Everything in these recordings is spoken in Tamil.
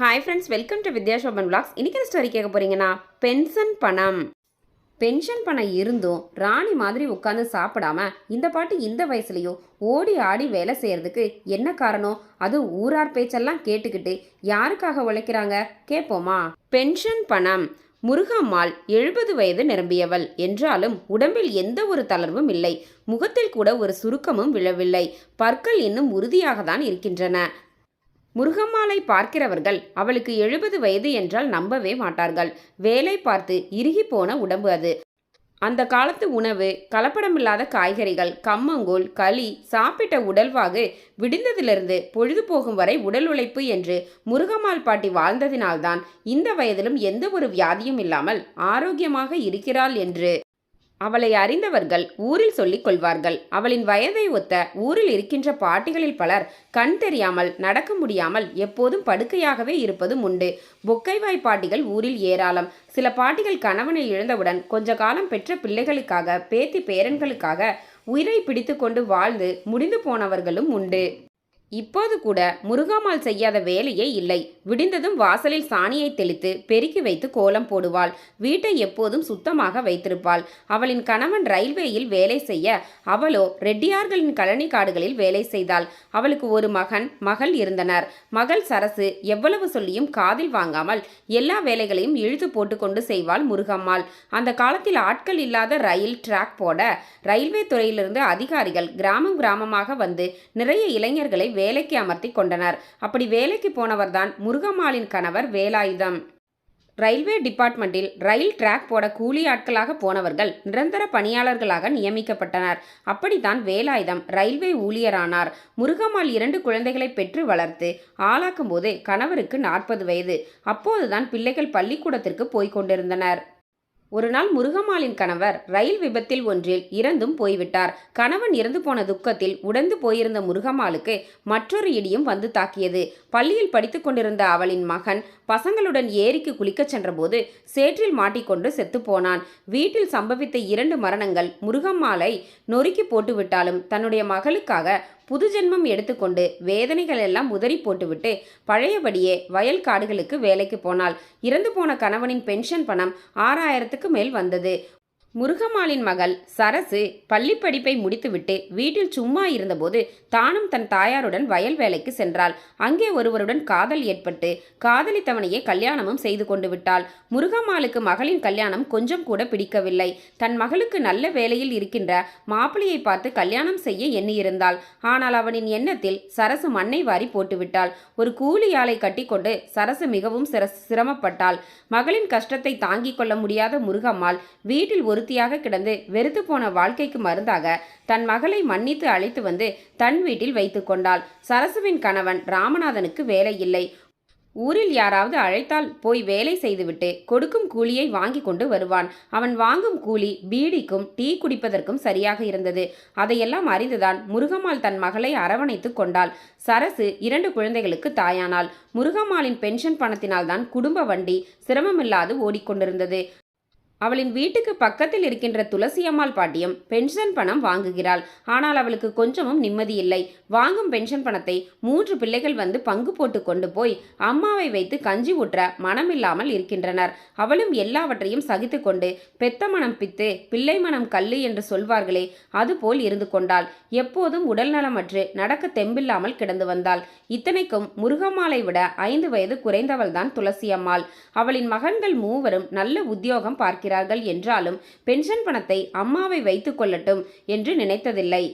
Hi friends welcome to Vidyashobhan blogs இன்றைக்கி ஸ்டோரி கேட்க போகிறீங்கன்னா பென்ஷன் பணம். பென்ஷன் பணம் இருந்தும் ராணி மாதிரி உட்காந்து சாப்பிடாம இந்த பாட்டு இந்த வயசுலயும் ஓடி ஆடி வேலை செய்கிறதுக்கு என்ன காரணம்? அது ஊரார் பேச்செல்லாம் கேட்டுக்கிட்டு யாருக்காக உழைக்கிறாங்க? கேட்போமா? பென்ஷன் பணம். முருகம்மாள் எழுபது வயது நிரம்பியவள். என்றாலும் உடம்பில் எந்த ஒரு தளர்வும் இல்லை. முகத்தில் கூட ஒரு சுருக்கமும் விழவில்லை. பற்கள் இன்னும் உறுதியாக தான் இருக்கின்றன. முருகம்மாளை பார்க்கிறவர்கள் அவளுக்கு எழுபது வயது என்றால் நம்பவே மாட்டார்கள். வேலை பார்த்து இறுகி போன உடம்பு அது. அந்த காலத்து உணவு கலப்படமில்லாத காய்கறிகள் கம்மங்கூழ் களி சாப்பிட்ட உடல்வாகு விடிந்ததிலிருந்து பொழுது போகும் வரை உடல் உழைப்பு என்று முருகம்மாள் பாட்டி வாழ்ந்ததினால்தான் இந்த வயதிலும் எந்த ஒரு வியாதியும் இல்லாமல் ஆரோக்கியமாக இருக்கிறாள் என்று அவளை அறிந்தவர்கள் ஊரில் சொல்லிக் கொள்வார்கள். அவளின் வயதை ஒத்த ஊரில் இருக்கின்ற பாட்டிகளில் பலர் கண் தெரியாமல் நடக்க முடியாமல் எப்போதும் படுக்கையாகவே இருப்பதும் உண்டு. பொக்கைவாய் பாட்டிகள் ஊரில் ஏராளம். சில பாட்டிகள் கணவனை இழந்தவுடன் கொஞ்ச காலம் பெற்ற பிள்ளைகளுக்காக பேத்தி பேரன்களுக்காக உயிரை பிடித்து கொண்டு வாழ்ந்து முடிந்து போனவர்களும் உண்டு. இப்போது கூட முருகாமால் செய்யாத வேலையே இல்லை. விடிந்ததும் வாசலில் சாணியை தெளித்து பெருக்கி வைத்து கோலம் போடுவாள். வீட்டை எப்போதும் சுத்தமாக வைத்திருப்பாள். அவளின் கணவன் ரயில்வேயில் வேலை செய்ய அவளோ ரெட்டியார்களின் கழனி காடுகளில் வேலை செய்தாள். அவளுக்கு ஒரு மகன் மகள் இருந்தனர். மகள் சரசு எவ்வளவு சொல்லியும் காதில் வாங்காமல் எல்லா வேலைகளையும் இழுத்து போட்டுக்கொண்டு செய்வாள் முருகம்மாள். அந்த காலத்தில் ஆட்கள் இல்லாத ரயில் ட்ராக் போட ரயில்வே துறையிலிருந்து அதிகாரிகள் கிராமம் கிராமமாக வந்து நிறைய இளைஞர்களை வேலைக்கு அமர்த்தி கொண்டனர். அப்படி வேலைக்கு போனவர்தான் முருகம்மாளின் கணவர் வேலாயுதம். ரயில்வே டிபார்ட்மெண்ட்டில் ரயில் ட்ராக் போட கூலி ஆட்களாக போனவர்கள் நிரந்தர பணியாளர்களாக நியமிக்கப்பட்டனர். அப்படித்தான் வேலாயுதம் ரயில்வே ஊழியரானார். முருகம்மாள் இரண்டு குழந்தைகளை பெற்று வளர்த்து ஆளாக்கும் போது கணவருக்கு நாற்பது வயது. அப்போதுதான் பிள்ளைகள் பள்ளிக்கூடத்திற்கு போய்க் கொண்டிருந்தனர். ஒரு நாள் முருகம்மாளின் கணவர் ரயில் விபத்தில் ஒன்றில் இறந்தும் போய்விட்டார். கணவன் இறந்து போன துக்கத்தில் உடந்து போயிருந்த முருகம்மாளுக்கு மற்றொரு இடியும் வந்து தாக்கியது. பள்ளியில் படித்து கொண்டிருந்த அவளின் மகன் பசங்களுடன் ஏரிக்கு குளிக்கச் சென்றபோது சேற்றில் மாட்டிக்கொண்டு செத்துப்போனான் வீட்டில் சம்பவித்த இரண்டு மரணங்கள் முருகம்மாளை நொறுக்கி போட்டுவிட்டாலும் தன்னுடைய மகளுக்காக புது ஜென்மம் எடுத்துக்கொண்டு வேதனைகள் எல்லாம் உதறி போட்டுவிட்டு பழையபடியே வயல் காடுகளுக்கு வேலைக்கு போனாள். இறந்து போன கணவனின் பென்ஷன் பணம் ஆறாயிரத்துக்கு மேல் வந்தது. முருகம்மாளின் மகள் சரசு பள்ளி படிப்பை முடித்துவிட்டு வீட்டில் சும்மா இருந்தபோது தானும் தன் தாயாருடன் வயல் வேலைக்கு சென்றாள். அங்கே ஒருவருடன் காதல் ஏற்பட்டு காதலித்தவனையே கல்யாணமும் செய்து கொண்டு விட்டாள். முருகம்மாளுக்கு மகளின் கல்யாணம் கொஞ்சம் கூட பிடிக்கவில்லை. தன் மகளுக்கு நல்ல வேலையில் இருக்கின்ற மாப்பிளையை பார்த்து கல்யாணம் செய்ய எண்ணியிருந்தாள். ஆனால் அவனின் எண்ணத்தில் சரசு மண்ணை வாரி போட்டுவிட்டாள். ஒரு கூலி ஆளை கட்டிக்கொண்டு சரசு மிகவும் சிர சிரமப்பட்டாள். மகளின் கஷ்டத்தை தாங்கிக் கொள்ள முடியாத முருகம்மாள் வீட்டில் ஒரு ஒருத்தியாக கிடந்து வெறுத்து போன வாழ்க்கைக்கு மருந்தாக தன் மகளை மன்னித்து அழைத்து வந்து தன் வீட்டில் வைத்து கொண்டாள். சரசுவின் கணவன் ராமநாதனுக்கு வேலை இல்லை. ஊரில் யாராவது அழைத்தால் போய் வேலை செய்துவிட்டு கொடுக்கும் கூலியை வாங்கி கொண்டு வருவான். அவன் வாங்கும் கூலி பீடிக்கும் டீ குடிப்பதற்கும் சரியாக இருந்தது. அதையெல்லாம் அறிந்துதான் முருகம்மாள் தன் மகளை அரவணைத்து கொண்டாள். சரசு இரண்டு குழந்தைகளுக்கு தாயானாள். முருகம்மாளின் பென்ஷன் பணத்தினால்தான் குடும்ப வண்டி சிரமமில்லாது ஓடிக்கொண்டிருந்தது. அவளின் வீட்டுக்கு பக்கத்தில் இருக்கின்ற துளசி அம்மாள் பாட்டியம் பென்ஷன் பணம் வாங்குகிறாள். ஆனால் அவளுக்கு கொஞ்சமும் நிம்மதி இல்லை. வாங்கும் பென்ஷன் பணத்தை மூன்று பிள்ளைகள் வந்து பங்கு போட்டு கொண்டு போய் அம்மாவை வைத்து கஞ்சி ஊற்ற மனமில்லாமல் இருக்கின்றனர். அவளும் எல்லாவற்றையும் சகித்து கொண்டு பெத்த மனம் பித்து பிள்ளை மனம் கல்லு என்று சொல்வார்களே அதுபோல் இருந்து கொண்டாள். எப்போதும் உடல் நலமற்று நடக்க தெம்பில்லாமல் கிடந்து வந்தாள். இத்தனைக்கும் முருகம்மாளை விட ஐந்து வயது குறைந்தவள்தான் துளசி அம்மாள். அவளின் மகன்கள் மூவரும் நல்ல உத்தியோகம் பார்க்கிறார் பார்க்கிறார்கள் என்றாலும் பென்ஷன் பணத்தை அம்மாவை வைத்துக் கொள்ளட்டும் என்று நினைத்ததில்லை.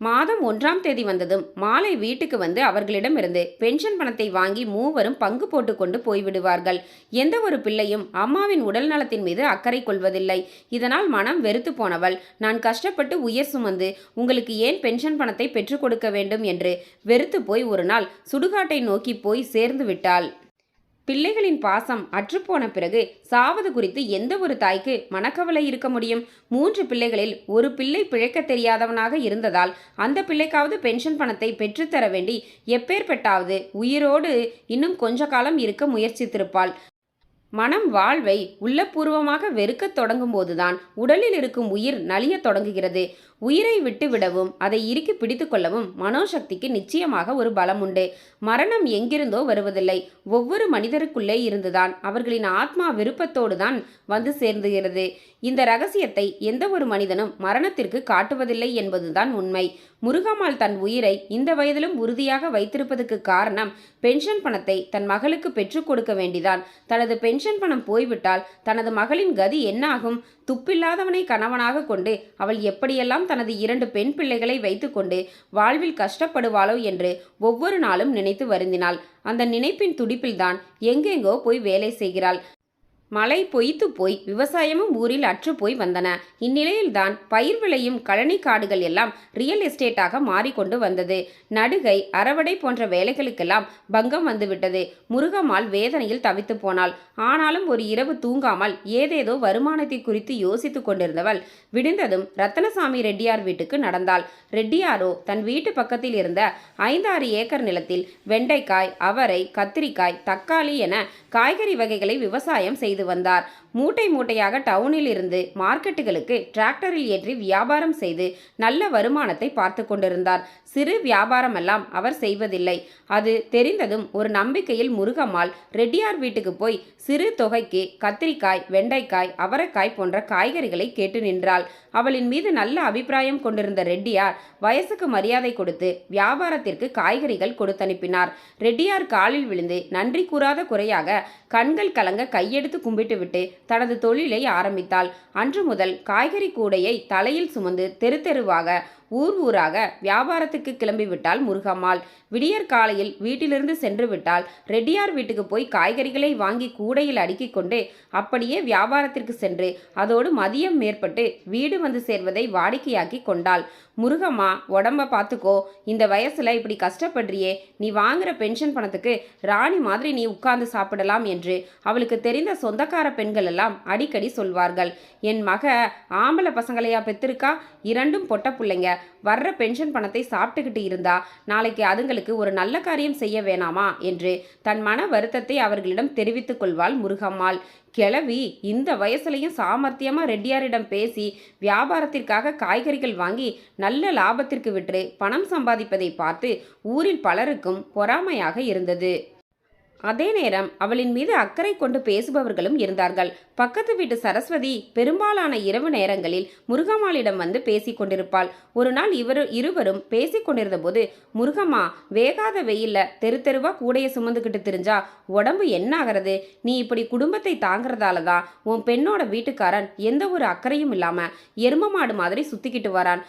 மாதம் ஒன்றாம் தேதி வந்ததும் மாலை வீட்டுக்கு வந்து அவர்களிடமிருந்து பென்ஷன் பணத்தை வாங்கி மூவரும் பங்கு போட்டுக்கொண்டு போய்விடுவார்கள். எந்த ஒரு பிள்ளையும் அம்மாவின் உடல் நலத்தின் மீது அக்கறை கொள்வதில்லை. இதனால் மனம் வெறுத்து போனவள் நான் கஷ்டப்பட்டு உயர் சுமந்து உங்களுக்கு ஏன் பென்ஷன் பணத்தை பெற்றுக் கொடுக்க வேண்டும்? என்று வெறுத்து போய் ஒரு நாள் சுடுகாட்டை நோக்கி போய் சேர்ந்து விட்டாள். பிள்ளைகளின் பாசம் அற்றுப்போன பிறகு சாவது குறித்து எந்த ஒரு தாய்க்கு மனக்கவலை இருக்க முடியும்? மூன்று பிள்ளைகளில் ஒரு பிள்ளை பிழைக்க தெரியாதவனாக இருந்ததால் அந்த பிள்ளைக்காவது பென்ஷன் பணத்தை பெற்றுத்தர வேண்டி எப்பேற்பட்டாவது உயிரோடு இன்னும் கொஞ்ச காலம் இருக்க முயற்சித்திருப்பாள். மனம் வாழ்வை உள்ளபூர்வமாக வெறுக்கத் தொடங்கும்போதுதான் உடலில் இருக்கும் உயிர் நலியத் தொடங்குகிறது. உயிரை விட்டு விடவும் அதை இறுக்கி பிடித்து கொள்ளவும் மனோசக்திக்கு நிச்சயமாக ஒரு பலம் உண்டு. மரணம் எங்கிருந்தோ வருவதில்லை. ஒவ்வொரு மனிதருக்குள்ளே இருந்துதான் அவர்களின் ஆத்மா விருப்பத்தோடு தான் வந்து சேர்ந்துகிறது. இந்த ரகசியத்தை எந்த ஒரு மனிதனும் மரணத்திற்கு காட்டுவதில்லை என்பதுதான் உண்மை. முருகம்மாள் தன் உயிரை இந்த வயதிலும் உறுதியாக வைத்திருப்பதற்கு காரணம் பென்ஷன் பணத்தை தன் மகளுக்கு பெற்றுக் கொடுக்க வேண்டிதான். தனது பென்ஷன் பணம் போய்விட்டால் தனது மகளின் கதி என்னாகும்? துப்பில்லாதவனை கணவனாக கொண்டு அவள் எப்படியெல்லாம் தனது இரண்டு பெண் பிள்ளைகளை வைத்துக்கொண்டு வாழ்வில் கஷ்டப்படுவாளோ என்று ஒவ்வொரு நாளும் நினைத்து வருந்தினாள். அந்த நினைப்பின் துடிப்பில்தான் எங்கெங்கோ போய் வேலை செய்கிறாள். மழை பொய்த்து போய் விவசாயமும் ஊரில் அற்று போய் வந்தன. இந்நிலையில்தான் பயிர் விளையும் கழனி காடுகள் எல்லாம் ரியல் எஸ்டேட்டாக மாறிக்கொண்டு வந்தது. நடுகை அறவடை போன்ற வேலைகளுக்கெல்லாம் பங்கம் வந்துவிட்டது. முருகம்மாள் வேதனையில் தவித்து போனாள். ஆனாலும் ஒரு இரவு தூங்காமல் ஏதேதோ வருமானத்தை குறித்து யோசித்து கொண்டிருந்தவள் விடிந்ததும் ரத்தனசாமி ரெட்டியார் வீட்டுக்கு நடந்தாள். ரெட்டியாரோ தன் வீட்டு பக்கத்தில் இருந்த ஐந்தாறு ஏக்கர் நிலத்தில் வெண்டைக்காய் அவரை கத்திரிக்காய் தக்காளி என காய்கறி வகைகளை விவசாயம் செய்து வந்தார். மூட்டை மூட்டையாக டவுனில் இருந்து மார்க்கெட்டுகளுக்கு டிராக்டரில் ஏற்றி வியாபாரம் செய்து நல்ல வருமானத்தை பார்த்து கொண்டிருந்தார். சிறு வியாபாரமெல்லாம் அவர் செய்வதில்லை. அது தெரிந்ததும் ஒரு நம்பிக்கையில் முருகம்மாள் ரெட்டியார் வீட்டுக்கு போய் சிறு தொகைக்கு கத்திரிக்காய் வெண்டைக்காய் அவரைக்காய் போன்ற காய்கறிகளை கேட்டு நின்றாள். அவளின் மீது நல்ல அபிப்பிராயம் கொண்டிருந்த ரெட்டியார் வயசுக்கு மரியாதை கொடுத்து வியாபாரத்திற்கு காய்கறிகள் கொடுத்தனுப்பினார். ரெட்டியார் காலில் விழுந்து நன்றி கூறாத குறையாக கண்கள் கலங்க கையெடுத்து கும்பிட்டுவிட்டு தனது தொழிலை ஆரம்பித்தாள். அன்று முதல் காய்கறி கூடையை தலையில் சுமந்து தெரு தெருவாக ஊர் ஊராக வியாபாரத்துக்கு கிளம்பிவிட்டாள் முருகம்மாள். விடியற் காலையில் வீட்டிலிருந்து சென்று விட்டால் ரெட்டியார் வீட்டுக்கு போய் காய்கறிகளை வாங்கி கூடையில் அடுக்கிக் கொண்டு அப்படியே வியாபாரத்திற்கு சென்று அதோடு மதியம் மேற்பட்டு வீடு வந்து சேர்வதை வாடிக்கையாக்கி கொண்டாள். முருகம்மா உடம்ப பார்த்துக்கோ இந்த வயசுல இப்படி கஷ்டப்படுறியே நீ வாங்குற பென்ஷன் பணத்துக்கு ராணி மாதிரி நீ உட்கார்ந்து சாப்பிடலாம் என்று அவளுக்கு தெரிந்த சொந்தக்கார பெண்கள் எல்லாம் அடிக்கடி சொல்வார்கள். என் மக ஆம்பளை பசங்களையா பெத்திருக்கா? இரண்டும் பொட்ட பிள்ளைங்க. வர்ற பென்ஷன் பணத்தை சாப்பிட்டுக்கிட்டு இருந்தா நாளைக்கு அதுங்களுக்கு ஒரு நல்ல காரியம் செய்ய வேணாமா? என்று தன் மன வருத்தத்தை அவர்களிடம் தெரிவித்துக் கொள்வாள் முருகம்மாள். கிளவி இந்த வயசுலையும் சாமர்த்தியமாக ரெட்டியாரிடம் பேசி வியாபாரத்திற்காக காய்கறிகள் வாங்கி நல்ல லாபத்திற்கு விற்று பணம் சம்பாதிப்பதை பார்த்து ஊரில் பலருக்கும் பொறாமையாக இருந்தது. அதே நேரம் அவளின் மீது அக்கறை கொண்டு பேசுபவர்களும் இருந்தார்கள். பக்கத்து வீட்டு சரஸ்வதி பெரும்பாலான இரவு நேரங்களில் முருகம்மாளிடம் வந்து பேசிக் கொண்டிருப்பாள். ஒரு நாள் இவர் இருவரும் பேசிக் கொண்டிருந்த போது முருகம்மா வேகாத வெயில்ல தெரு தெருவா கூடைய சுமந்துக்கிட்டு திரிஞ்சா உடம்பு என்ன ஆகிறது? நீ இப்படி குடும்பத்தை தாங்கிறதால தான் உன் பெண்ணோட வீட்டுக்காரன் எந்த ஒரு அக்கறையும் இல்லாம எரும மாடு மாதிரி சுத்திக்கிட்டு வரான்.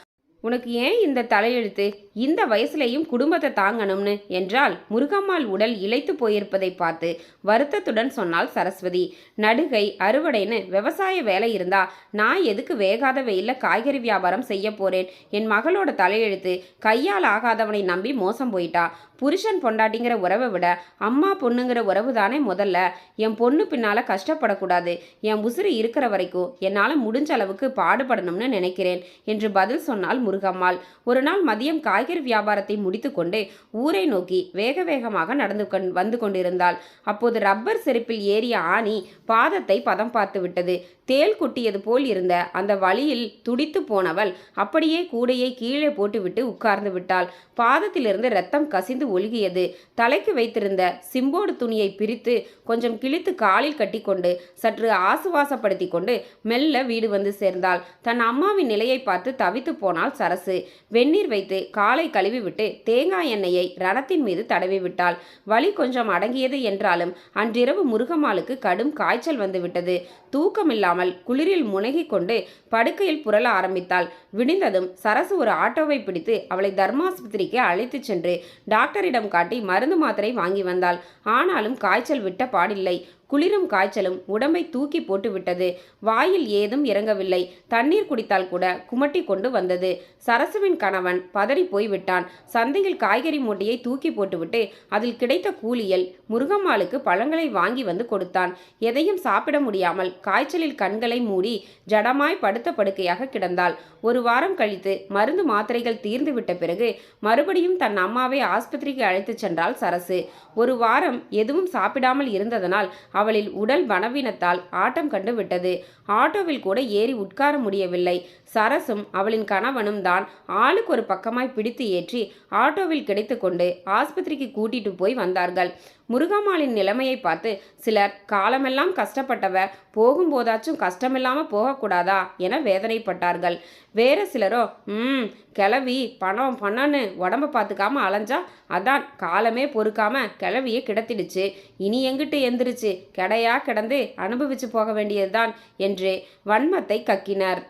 உனக்கு ஏன் இந்த தலையெழுத்து? இந்த வயசுலேயும் குடும்பத்தை தாங்கணும்னு? என்றால் முருகம்மாள் உடல் இழைத்து போயிருப்பதை பார்த்து வருத்தத்துடன் சொன்னாள் சரஸ்வதி. நடுகை அறுவடைன்னு விவசாய வேலை இருந்தா நான் எதுக்கு வேகாத வெயில காய்கறி வியாபாரம் செய்ய போறேன்? என் மகளோட தலையெழுத்து கையால் ஆகாதவனை நம்பி மோசம் போயிட்டா. புருஷன் பொண்டாட்டிங்கிற உறவை விட அம்மா பொண்ணுங்கிற உறவு தானே முதல்ல. என் பொண்ணு பின்னால் கஷ்டப்படக்கூடாது. என் உசுறு இருக்கிற வரைக்கும் என்னால் முடிஞ்ச அளவுக்கு பாடுபடணும்னு நினைக்கிறேன் என்று பதில் சொன்னால் முருகம்மாள். ஒரு நாள் மதியம் காய்கறி வியாபாரத்தை முடித்துக்கொண்டு ஊரை நோக்கி வேக வேகமாக நடந்து கொண் வந்து கொண்டிருந்தாள். அப்போது ரப்பர் செருப்பில் ஏறிய ஆணி பாதத்தை பதம் பார்த்து விட்டது. தேள் குட்டியது போல் இருந்த அந்த வழியில் துடித்து போனவள் அப்படியே கூடையை கீழே போட்டுவிட்டு உட்கார்ந்து விட்டாள். பாதத்திலிருந்து ரத்தம் கசிந்து ஒழுகியது. தலைக்கு வைத்திருந்த சிம்போடு துணியை பிரித்து கொஞ்சம் கிழித்து காலில் கட்டிக்கொண்டு சற்று ஆசுவாசப்படுத்தி கொண்டு மெல்ல வீடு வந்து சேர்ந்தாள். தன் அம்மாவின் நிலையை பார்த்து தவித்து போனாள் சரசு. வெந்நீர் வைத்து காலை கழுவி விட்டு தேங்காய் எண்ணெயை ரணத்தின் மீது தடவி விட்டாள். வலி கொஞ்சம் அடங்கியது என்றாலும் அன்றிரவு முருகம்மாளுக்கு கடும் காய்ச்சல் வந்துவிட்டது தூக்கமில்லாமல் குளிரில் முனகிக் கொண்டு படுக்கையில் புரள ஆரம்பித்தாள். விடிந்ததும் சரசு ஒரு ஆட்டோவை பிடித்து அவளை தர்மாஸ்பத்திரிக்கு அழைத்துச் சென்று டாக்டரிடம் காட்டி மருந்து மாத்திரை வாங்கி வந்தாள். ஆனாலும் காய்ச்சல் விட்ட பாடில்லை. குளிரும் காய்ச்சலும் உடம்பை தூக்கி போட்டுவிட்டது. வாயில் ஏதும் இறங்கவில்லை. தண்ணீர் குடித்தால் கூட குமட்டி கொண்டு வந்தது. சரசுவின் கணவன் பதறி போய்விட்டான். சந்தையில் காய்கறி மூட்டையை தூக்கி போட்டுவிட்டு அதில் கிடைத்த கூலியல் முருகம்மாளுக்கு பழங்களை வாங்கி வந்து கொடுத்தான். எதையும் சாப்பிட முடியாமல் காய்ச்சலில் கண்களை மூடி ஜடமாய் படுத்த படுக்கையாக கிடந்தாள். ஒரு வாரம் கழித்து மருந்து மாத்திரைகள் தீர்ந்துவிட்ட பிறகு மறுபடியும் தன் அம்மாவை ஆஸ்பத்திரிக்கு அழைத்துச் சென்றாள் சரசு. ஒரு வாரம் எதுவும் சாப்பிடாமல் இருந்ததனால் அவளில் உடல் வனவினத்தால் ஆட்டம் கண்டு விட்டது ஆட்டோவில் கூட ஏறி உட்கார முடியவில்லை. சரசும் அவளின் கணவனும் தான் ஆளுக்கு ஒரு பக்கமாய் பிடித்து ஏற்றி ஆட்டோவில் கிடைத்துக்கொண்டு ஆஸ்பத்திரிக்கு கூட்டிட்டு போய் வந்தார்கள். முருகாமாளின் நிலைமையை பார்த்து சிலர் காலமெல்லாம் கஷ்டப்பட்டவர் போகும்போதாச்சும் கஷ்டமில்லாமல் போகக்கூடாதா? என வேதனைப்பட்டார்கள். வேறு சிலரோ ம் கிளவி பணம் பணம்னு உடம்ப பார்த்துக்காம அலைஞ்சா அதான் காலமே பொறுக்காம கிளவியை கிடத்திடுச்சு. இனி எங்கிட்டு எந்திரிச்சு? கிடையா கிடந்து அனுபவிச்சு போக வேண்டியதுதான் என்று வன்மத்தை கக்கினர்.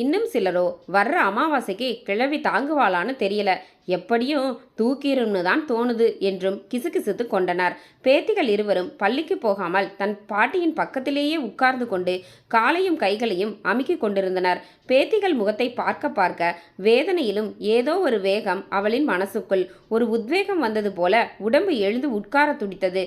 இன்னும் சிலரோ வர்ற அமாவாசைக்கு கிழவி தாங்குவாளான்னு தெரியல. எப்படியும் தூக்கிரும்னு தான் தோணுது என்றும் கிசுகிசுத்து கொண்டனர். பேத்திகள் இருவரும் பள்ளிக்கு போகாமல் தன் பாட்டியின் பக்கத்திலேயே உட்கார்ந்து கொண்டு காலையும் கைகளையும் அமுக்கிக் கொண்டிருந்தனர். பேத்திகள் முகத்தை பார்க்க பார்க்க வேதனையிலும் ஏதோ ஒரு வேகம் அவளின் மனசுக்குள் ஒரு உத்வேகம் வந்தது போல உடம்பு எழுந்து உட்கார துடித்தது.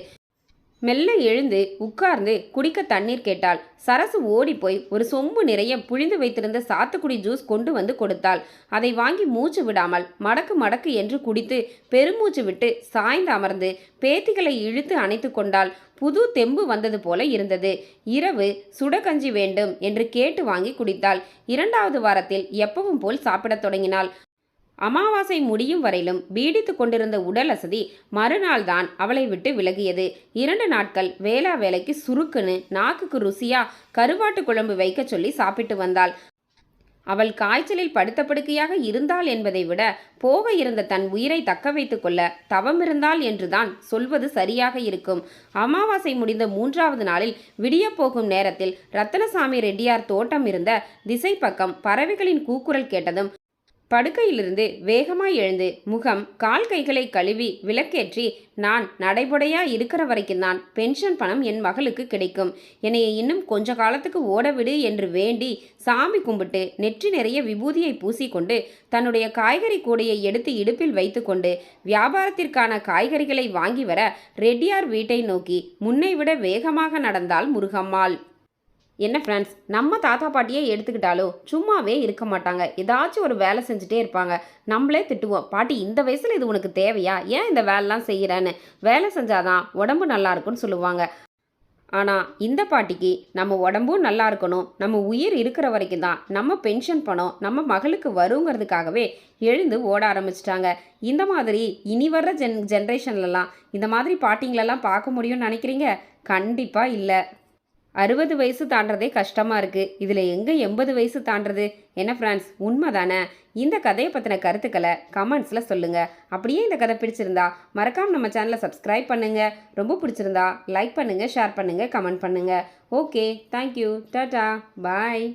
மெல்ல எழுந்து உட்கார்ந்து குடிக்க தண்ணீர் கேட்டாள். சரசு ஓடிப்போய் ஒரு சொம்பு நிறைய புழிந்து வைத்திருந்த சாத்துக்குடி ஜூஸ் கொண்டு வந்து கொடுத்தாள். அதை வாங்கி மூச்சு விடாமல் மடக்கு மடக்கு என்று குடித்து பெருமூச்சு விட்டு சாய்ந்து அமர்ந்து பேத்திகளை இழுத்து அணைத்து கொண்டாள். புது தெம்பு வந்தது போல இருந்தது. இரவு சுடகஞ்சி வேண்டும் என்று கேட்டு வாங்கி குடித்தாள். இரண்டாவது வாரத்தில் எப்பவும் போல் சாப்பிடத் தொடங்கினாள். அமாவாசை முடியும் வரையிலும் பீடித்து கொண்டிருந்த உடல் அசதி மறுநாள் தான் அவளை விட்டு விலகியது. இரண்டு நாட்கள் வேளா வேலைக்கு சுருக்குன்னு நாக்குக்கு ருசியா கருவாட்டு குழம்பு வைக்க சொல்லி சாப்பிட்டு வந்தாள். அவள் காய்ச்சலில் படுத்த படுக்கையாக இருந்தாள் என்பதை விட போக இருந்த தன் உயிரை தக்க வைத்துக் கொள்ள தவமிருந்தாள் என்றுதான் சொல்வது சரியாக இருக்கும். அமாவாசை முடிந்த மூன்றாவது நாளில் விடிய போகும் நேரத்தில் ரத்தனசாமி ரெட்டியார் தோட்டம் இருந்த திசை பக்கம் பறவைகளின் கூக்குரல் கேட்டதும் படுக்கையிலிருந்து வேகமாய் எழுந்து முகம் கால் கைகளை கழுவி விளக்கேற்றி நான் நடைபுடையா இருக்கிற வரைக்கும் தான் பென்ஷன் பணம் என் மகளுக்கு கிடைக்கும். என்னையை இன்னும் கொஞ்ச காலத்துக்கு ஓடவிடு என்று வேண்டி சாமி கும்பிட்டு நெற்றி நிறைய விபூதியை பூசிக்கொண்டு தன்னுடைய காய்கறி கூடையை எடுத்து இடுப்பில் வைத்துக்கொண்டு வியாபாரத்திற்கான காய்கறிகளை வாங்கி வர ரெட்டியார் வீட்டை நோக்கி முன்னை விட வேகமாக நடந்தாள் முருகம்மாள். என்ன ஃப்ரெண்ட்ஸ் நம்ம தாத்தா பாட்டியே எடுத்துக்கிட்டாலும் சும்மாவே இருக்க மாட்டாங்க. ஏதாச்சும் ஒரு வேலை செஞ்சுட்டே இருப்பாங்க. நம்மளே திட்டுவோம். பாட்டி இந்த வயசில் இது உனக்கு தேவையா? ஏன் இந்த வேலைலாம் செய்கிறேன்னு வேலை செஞ்சாதான் உடம்பு நல்லா இருக்கும்னு சொல்லுவாங்க. ஆனால் இந்த பாட்டிக்கு நம்ம உடம்பும் நல்லா இருக்கணும். நம்ம உயிர் இருக்கிற வரைக்கும் தான் நம்ம பென்ஷன் பணம் நம்ம மகளுக்கு வருங்கிறதுக்காகவே எழுந்து ஓட ஆரம்பிச்சிட்டாங்க. இந்த மாதிரி இனி வர்ற ஜென் ஜென்ரேஷன்லலாம் இந்த மாதிரி பாட்டிங்களெல்லாம் பார்க்க முடியும்னு நினைக்கிறீங்க? கண்டிப்பாக இல்லை. அறுபது வயசு தாண்டதே கஷ்டமாக இருக்குது இதில் எங்கே எண்பது வயசு தாண்டது என்ன ஃப்ரெண்ட்ஸ் உண்மை தானே இந்த கதையை பற்றின கருத்துக்களை கமெண்ட்ஸில் சொல்லுங்கள் அப்படியே இந்த கதை பிடிச்சிருந்தா மறக்காமல் நம்ம சேனலை சப்ஸ்கிரைப் பண்ணுங்கள் ரொம்ப பிடிச்சிருந்தா லைக் பண்ணுங்கள் ஷேர் பண்ணுங்கள் கமெண்ட் பண்ணுங்கள் ஓகே தேங்க்யூ டாட்டா பாய்